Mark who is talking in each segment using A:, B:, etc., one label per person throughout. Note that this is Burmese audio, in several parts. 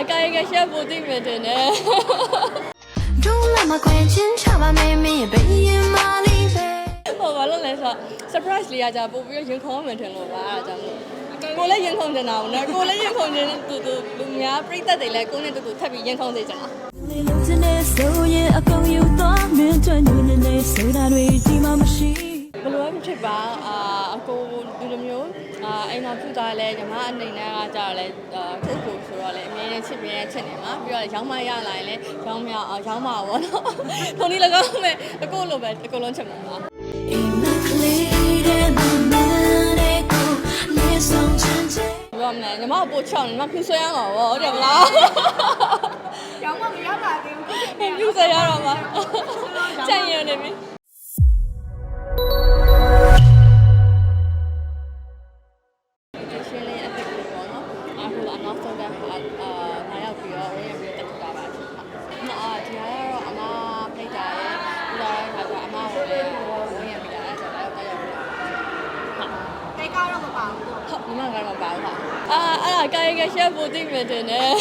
A: ကရှက်ပိုသိမယ်တင်တယ်
B: don't let my ခွင့်ချင်းချပါမင်းမင်းရဲ့ဘေးရင်မလေးပဲ
A: ဟိုဘာလို့လဲဆိုတော့ surprise လေးကကြာပို့ပြီးရင်ခုံးမှထင်လို့ပါအဲ့ဒါကြောင့်မို့ကိုလည်းရင်ခုန်နေတာဘူးနော်ကိုလည်းရင်ခုန်နေတူတူလူများပြိသက်တွေလည်းကိုနဲ့တူတူထပ်ပြီးရင်ခုန်နေကြတာ
B: လေလုံးစနေဆိုရင်အကုန်ယူသွားမင်းတို့ညနေနေဆိုတာတွေဒီမှမရှိ
A: ဘယ်လိုမှဖြစ်ပါအာအကိုဒီလိုမျိုးအာအိမ်တော်ပြုတာလဲညီမအနေနဲ့ကကြာလဲ အာခုတ်ကိုဆိုတော့လဲအမြဲတမ်းချစ်မြဲချစ်နေမှာပြီးတော့ရောင်းမရလာရင်လဲရောင်းမရအောင်ရောင်းမှာပေါ့နော်ခုန်ဒီ၎င်းမဲ့အကိုလိုပဲအကိုလုံးချစ်မှာပါ
B: အိမ်မကလေးတဲ့မမနဲ့ကိုလေးဆောင်ချင်ချင်
A: ပြောမလဲညီမကိုပို့ချောင်းညီမဖြူဆွဲရမှာပေါ့ဟုတ်တယ်မလား
C: ရောင်းမမရပါသေးဘူး
A: ဖြူဆွဲရတော့မှာ
C: တဲကားတော့မပါဘူး
A: ဟုတ်ညီမကတော့မပါဘူးဟာအာအဲ့ဒါကာယကရှက်ပိုသိမယ်တင်တယ်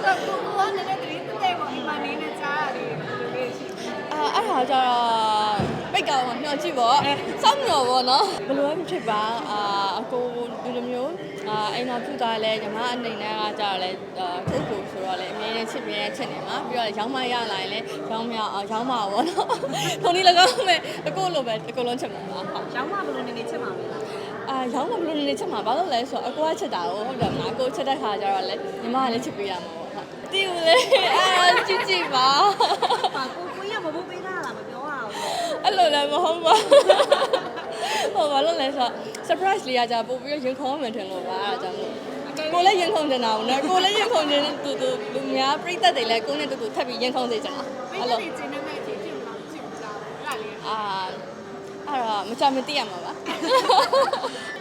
C: ဆိုတော့ကိုကလည်းတည်းတည်းပေါ့အိမ်မှာနေနေကြရတယ်ဘယ်လိုလဲရှိ
A: အာအဲ့ဒါကျတော့ပိတ်ကောင်မျှော်ကြည့်ပေါ့စောင့်မျှော်ပေါ့နော်ဘယ်လိုမှမဖြစ်ပါအာအကိုဒီလိုမျိုးအာအိမ်တော်ပြုတာလဲညီမအနေနဲ့ကကြာတော့လဲအာခုတ်ကိုဆိုတော့လဲအမြဲတမ်းချစ်မြဲချစ်နေမှာပြီးတော့ရောင်းမရလာရင်လဲရောင်းမရအောင်ရောင်းမှာပေါ့နော်ခုန်ဒီ၎င်းမဲ့အကိုလိုပဲအကိုလုံးချစ်မှာပါဟုတ်
C: ရောင်းမဘယ်လိုနေနေချစ်မှာလဲ
A: အာရောင်းမဘလို့နေနေချက်မှာဘာလို့လဲဆိုတော့အကိုကချက်တာကိုဟုတ်တယ်မလားအကိုချက်တဲ့ခါကျတော့လေညီမကလည်းချက်ပေးရမှာပေါ့ဟုတ်တီးဦးလေအာကြည့်ကြည့်ပါ
C: ပါကိုကိုရမဘိုးပေးတာလားမပြောရအောင်
A: အဲ့လိုလည်းမဟုတ်ပါဟိုဘာလို့လဲဆိုတော့ surprise လေးကကြာပို့ပြီးရင်ခုံးမှထင်လို့ပါအဲ့ဒါကြောင့်မို့ကိုလည်းရင်ခုန်နေတာဘူးနော်ကိုလည်းရင်ခုန်နေတူတူလူများပြိသက်တွေလည်းကိုနဲ့တူတူထပ်ပြီးရင်ခုန်စေကြတာ
C: ပေး
A: အဲ့
C: တဲ့
A: လို
C: ဒီကျင်းနေတဲ့ချင်းချင်းမှာချစ်ကြတာအဲ့လေ
A: အာအဲ့ တော့မကြမသိရမှာပါ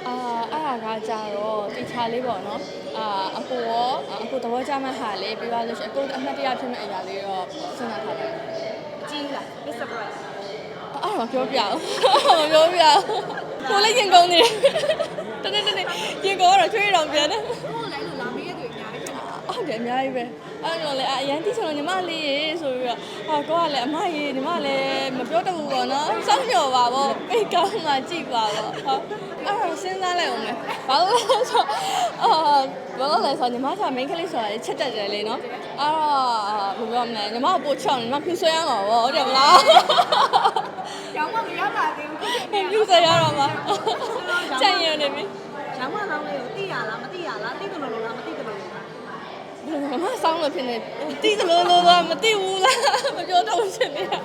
A: အာအဲ့ဒါကကြတော့တီချာလေးပေါ့နော်အာအကိုရောအကိုသဘောကျမဲ့ဟာလေးပြီးသွားလို့ရှိရင်အကိုအမှတ်တရဖြစ်မဲ့အရာလေးတော့စဉ်းစားထားပါတယ်
C: ကြီးလား Miss Surprise
A: အဲ့တော့ပြောပြအောင်မပြောပြအောင်ကိုလည်းရင်ကုန်နေတယ်တနေ့တနေ့ရင်ကုန်တော့ချွေးတော်ပြန်တယ်
C: ကိုလည်းလို့လာမေးရတဲ့အများကြီးဖြစ်နေတာ
A: ဟုတ်တယ်အများကြီးပဲ အဲ့တော့လေအရန်တိချင်တော့ညီမလေးရေဆိုပြီးတော့ဟာကိုကလည်းအမရေညီမလည်းမပြောတတ်ဘူးပေါ့နော်စောင့်ညော်ပါပေါ့ပိတ်ကောင်းမှကြည့်ပါပေါ့ဟုတ်အဲ့တော့စဉ်းစားလိုက်အောင်လေဘာလို့လဲဆိုတော့အာဘာလို့လဲဆိုတော့ညီမက main ကလေးဆိုတာလေချက်တက်တယ်လေနော်အဲ့တော့ဘယ်ပြောမလဲညီမကိုပို့ချောင်းညီမဖြူဆွဲရမှာပေါ့ဟုတ်တယ်မလား
C: ရောင်းမမရပါသေးဘူး
A: ဖြူဆွဲရတော့မှာကြံ့ရနေပြီ
C: ရောင်းမလောင်းလေးကိုသိရလားမသိရလားသိတယ်လို့လားမသိတယ်လို့လား
A: ဘယ်လိုမှစောင်းလို့ဖြစ်နေတိသလိုလိုတော့မသိဘူးလားမပြောတော့ဘူးရှင်နေတာ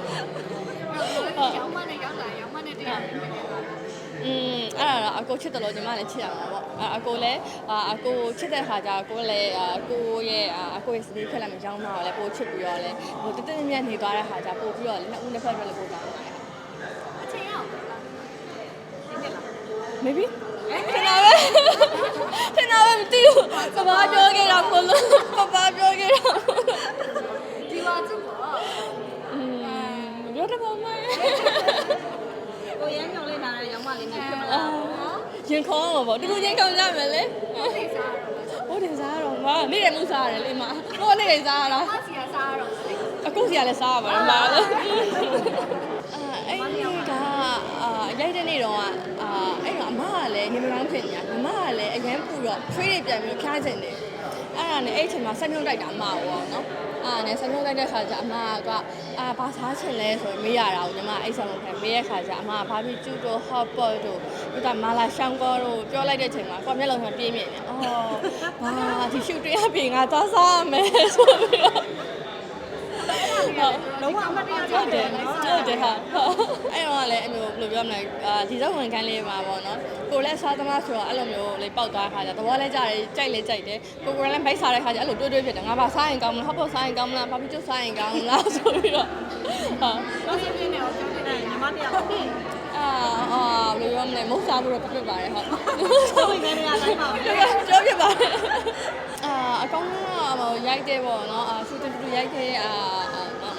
C: ရောင်းမနဲ့ရောင်းလာရောင်းမနဲ့တရားဖြစ်နေတာ
A: อืมအဲ့ဒါတော့အကိုချစ်တယ်လို့ညီမလည်းချစ်ရမှာပေါ့အအကိုလည်းအာအကိုချစ်တဲ့ခါကျအကိုလည်းအကိုရဲ့အာအကိုရဲ့စတေးခက်လည်းမကြောင်းတော့လည်းပိုချစ်ပြီးတော့လည်းဟိုတတမြတ်နေသွားတဲ့ခါကျပို့ပြီးတော့လည်းနှစ်ဦးနှစ်ဖက်အတွက်လည်းပို့တာပါ
C: အချင်းအောင်လားဒီနေ့လား
A: maybe ထ င်တာပဲထင်တာပဲမသိဘူးပပပြောခဲ့တာမလို့ပပပြောခဲ့တာ
C: ဒီမှာသူ့ပေါ့
A: อืมပြောတယ်ပေါ့မ
C: ကိုရမ်းညောင်းလေးနားရရောင်းမလေးနဲ့ဖြစ်မ
A: အာ
C: လားနော်
A: ရင်ခေါင်းမှာပေါ့တကူချင်းခေါင်းကြမယ်လေ
C: သိစား
A: ဟုတ်တယ်စားတော့မနေ့တည်းမစားရတယ်လေမဟိုနေ့တည်းစားရတာ
C: မစီရစားတော့လေ
A: အခုစီကလည်းစားရပါတယ်မလားအာအဲ့ဒီကအာရိုက်တဲ့နေ့တော့အာအဲ့တော့အမကလည်းနေမကောင်းဖြစ်နေတာအမက လည်းအရန်ပူတော့ trade တွေပြန်ပြီးဖျားချင်တယ်အဲ့ဒါနဲ့အဲ့အချိန်မှာဆက်မြုပ်တိုက်တာအမပေါ့နော်အဲ့ဒါနဲ့ဆက်မြုပ်တိုက်တဲ့ခါကျအမကအာဘာစားချင်လဲဆိုမေးရတာကိုညီမအဲ့ဆောင်ခံမေးရခါကျအမကဘာဖြစ်ကျူတို့ hot pot တို့ဒီကမာလာရှောင်းကောတို့ပြောလိုက်တဲ့အချိန်မှာကွာမျက်လုံးကပြင်းပြင်းနေအော်ဘာဒီရှူတွေ့ရပြင်ငါသွားစားရမယ်ဆိုပြီးတော့
C: လုံးဝအမတရား
A: ဟုတ်တယ်ဟုတ်တယ်ဟာအဲ့တော့လည်းအဲ့လိုဘယ်လိုပြောမလဲအာဒီတော့ဝန်ခန်းလေးမှာပေါ့နော်ကိုလည်းစားသမားဆိုတော့အဲ့လိုမျိုးလေးပေါက်သွားခါကျသဘောလည်းကြတယ်ကြိုက်လည်းကြိုက်တယ်ကိုကိုလည်းဘိုက်စားတဲ့ခါကျအဲ့လိုတွေးတွေးဖြစ်တယ်ငါဘာစားရင်ကောင်းမလားဟော့ပေါ့စားရင်ကောင်းမလားဘာဖြစ်ကျစားရင်ကောင်းမလားဆိုပြီးတော့ဟာ
C: တော့စီပြင်းနေအောင်ပြောနေတာညီမတရားဟုတ်ပြီ
A: အာအာဘယ်လိုပြောမလဲမဟုတ်စားဖို့တော့ပြတ်ပါတယ်ဟုတ်
C: ဆိုဝင်နေရတိုင်းပါပဲ
A: ပြောပြပါတယ် အာအကောင်းကဟိုရိုက်တယ်ပေါ့နော်အာရှူတင်တူရိုက်တယ်အာ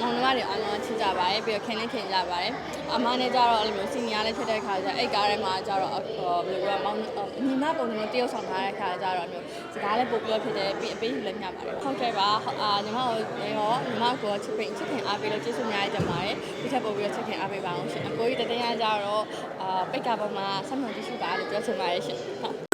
A: မောင်နှမတွေအားလုံးချစ်ကြပါတယ်ပြီးတော့ခင်လေးခင်ကြပါတယ်အမနဲ့ကြတော့အဲ့လိုမျိုးစီနီယာလေးဖြစ်တဲ့ခါကျအဲ့ကားထဲမှာကျတော့ဟိုဘယ်လိုပြောမောင်ညီမပုံစံမျိုးတယောက်ဆောင်ထားတဲ့ခါကျတော့မျိုးစကားလည်းပို့ပြောဖြစ်တယ်ပြီးအပေးယူလည်းမျှပါတယ်ဟုတ်ကဲ့ပါအာညီမတို့ရောညီမကိုချစ်ပင်ချစ်ခင်အားပေးလို့ကျေးဇူးများတင်ပါတယ်ဒီထက်ပိုပြီးတော့ချစ်ခင်အားပေးပါအောင်ရှင်အကိုကြီးတတင်းရကြတော့အာပိတ်ကပေါ်မှာဆက်မွန်ကြည့်ရှုပါလို့ပြောချင်ပါတယ်ရှင်ဟုတ်